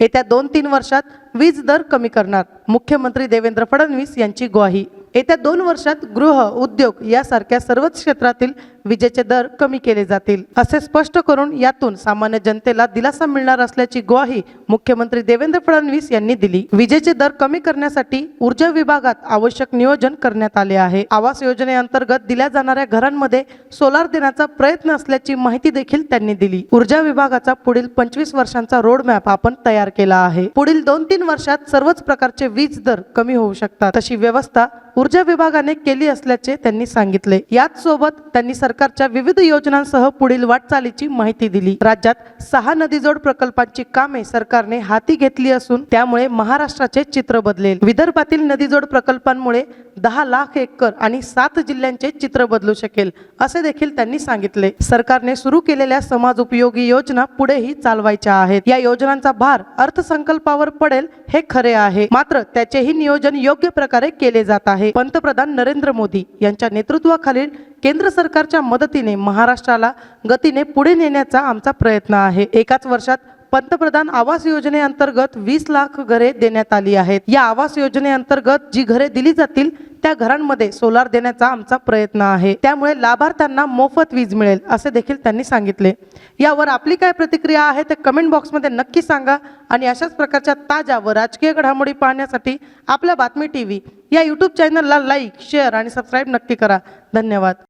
येत्या दोन तीन वर्षात वीज दर कमी करणार मुख्यमंत्री देवेंद्र फडणवीस यांची ग्वाही. येत्या दोन वर्षात गृह उद्योग यासारख्या सर्वच क्षेत्रातील विजेचे दर कमी केले जातील असे स्पष्ट करून यातून सामान्य जनतेला दिलासा मिळणार असल्याची ग्वाही मुख्यमंत्री देवेंद्र फडणवीस यांनी दिली. विजेचे दर कमी करण्यासाठी ऊर्जा विभागात आवश्यक नियोजन करण्यात आले आहे. आवास योजनेअंतर्गत दिल्या जाणाऱ्या घरांमध्ये सोलार देण्याचा प्रयत्न असल्याची माहिती देखील त्यांनी दिली. ऊर्जा विभागाचा पुढील पंचवीस वर्षांचा रोडमॅप आपण तयार केला आहे. पुढील दोन तीन वर्षात सर्वच प्रकारचे वीज दर कमी होऊ शकतात. तशी व्यवस्था ऊर्जा विभागाने केली असल्याचे त्यांनी सांगितले. याच सोबत त्यांनी सरकारच्या विविध योजनांसह पुढील वाटचालीची माहिती दिली. राज्यात सहा नदीजोड प्रकल्पांची कामे सरकारने हाती घेतली असून त्यामुळे महाराष्ट्राचे चित्र बदलेल. विदर्भातील नदीजोड प्रकल्पांमुळे दहा लाख एकर आणि सात जिल्ह्यांचे चित्र बदलू शकेल असे देखील त्यांनी सांगितले. सरकारने सुरू केलेल्या समाज उपयोगी योजना पुढेही चालवायच्या आहेत. या योजनांचा भार अर्थसंकल्पावर पडेल हे खरे आहे. मात्र त्याचेही नियोजन योग्य प्रकारे केले जात आहे. पंतप्रधान नरेंद्र मोदी यांच्या नेतृत्वाखालील केंद्र सरकारच्या मदतीने महाराष्ट्राला गतीने पुढे नेण्याचा आमचा प्रयत्न आहे. एकाच वर्षात पंतप्रधान आवास योजनेअंतर्गत वीस लाख घरे देण्यात आली आहेत. या आवास योजनेअंतर्गत जी घरे दिली जातील त्या घरांमध्ये सोलार देण्याचा आमचा प्रयत्न आहे. त्यामुळे लाभार्थ्यांना मोफत वीज मिळेल असे देखील त्यांनी सांगितले. यावर आपली काय प्रतिक्रिया आहे ते कमेंट बॉक्समध्ये नक्की सांगा आणि अशाच प्रकारच्या ताज्या व राजकीय घडामोडी पाहण्यासाठी आपल्या बातमी टी व्ही या यूट्यूब चॅनलला लाईक शेअर आणि सबस्क्राईब नक्की करा. धन्यवाद.